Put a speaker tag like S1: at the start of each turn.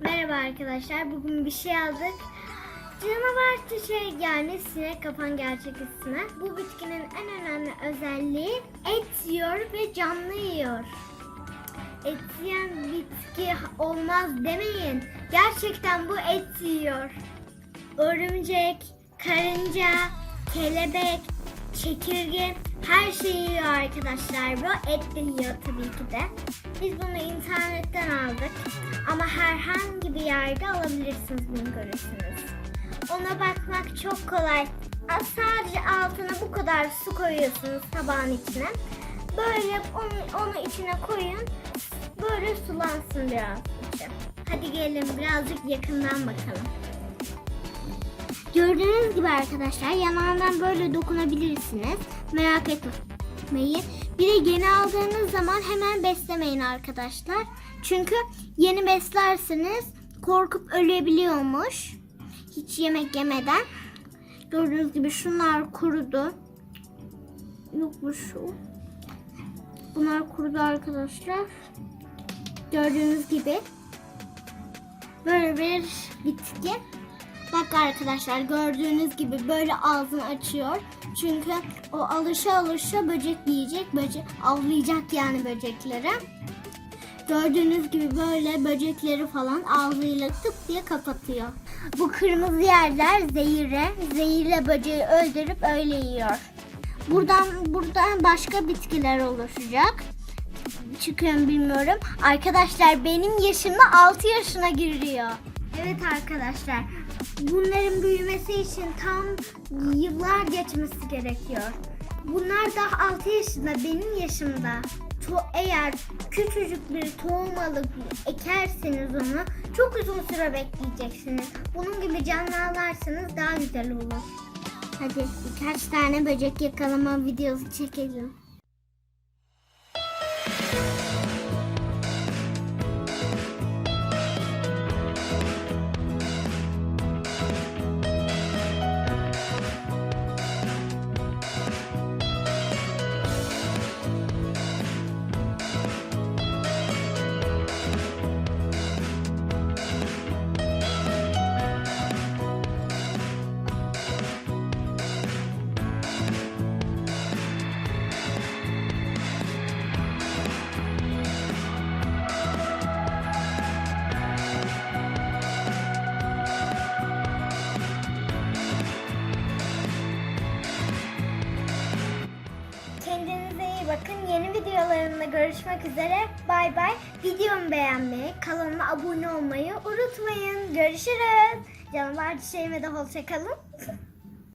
S1: Merhaba arkadaşlar. Bugün bir şey aldık. Canavar çiçeği yani sinek kapan gerçek ismi. Bu bitkinin en önemli özelliği et yiyor ve canlı yiyor. Et yiyen bitki olmaz demeyin. Gerçekten bu et yiyor. Örümcek, karınca, kelebek, çekirge her şeyi yiyor arkadaşlar. Bu et de yiyor tabii ki de. Biz bunu internetten aldık. Ama herhangi bir yerde alabilirsiniz bunu görürsünüz. Ona bakmak çok kolay. Sadece altına bu kadar su koyuyorsunuz tabağın içine. Böyle onu, onu içine koyun. Böyle sulansın biraz. Hadi gelin birazcık yakından bakalım. Gördüğünüz gibi arkadaşlar yanağından böyle dokunabilirsiniz. Merak etmeyin. Bir de yeni aldığınız zaman hemen beslemeyin arkadaşlar. Çünkü yeni beslerseniz korkup ölebiliyormuş. Hiç yemek yemeden. Gördüğünüz gibi şunlar kurudu. Yok bu şu. Bunlar kurudu arkadaşlar. Gördüğünüz gibi. Böyle bir bitki. Bak arkadaşlar gördüğünüz gibi böyle ağzını açıyor. Çünkü o alışa alışa böcek yiyecek, böcek avlayacak yani böcekleri. Gördüğünüz gibi böyle böcekleri falan ağzıyla tıp diye kapatıyor. Bu kırmızı yerler zehire, zehirle böceği öldürüp öyle yiyor. Buradan buradan başka bitkiler oluşacak. Çıkıyor mu bilmiyorum. Arkadaşlar benim yaşımda 6 yaşına giriyor. Evet arkadaşlar. Bunların büyümesi için tam yıllar geçmesi gerekiyor. Bunlar daha 6 yaşında, benim yaşımda. To eğer küçücük bir tohum alıp ekerseniz onu çok uzun süre bekleyeceksiniz. Bunun gibi canlı daha güzel olur. Hadi birkaç tane böcek yakalama videosu çekelim. İyi bakın. Yeni videolarımda görüşmek üzere. Bay bay. Videomu beğenmeyi, kanalıma abone olmayı unutmayın. Görüşürüz. Canavar çiçeğime de hoşçakalın.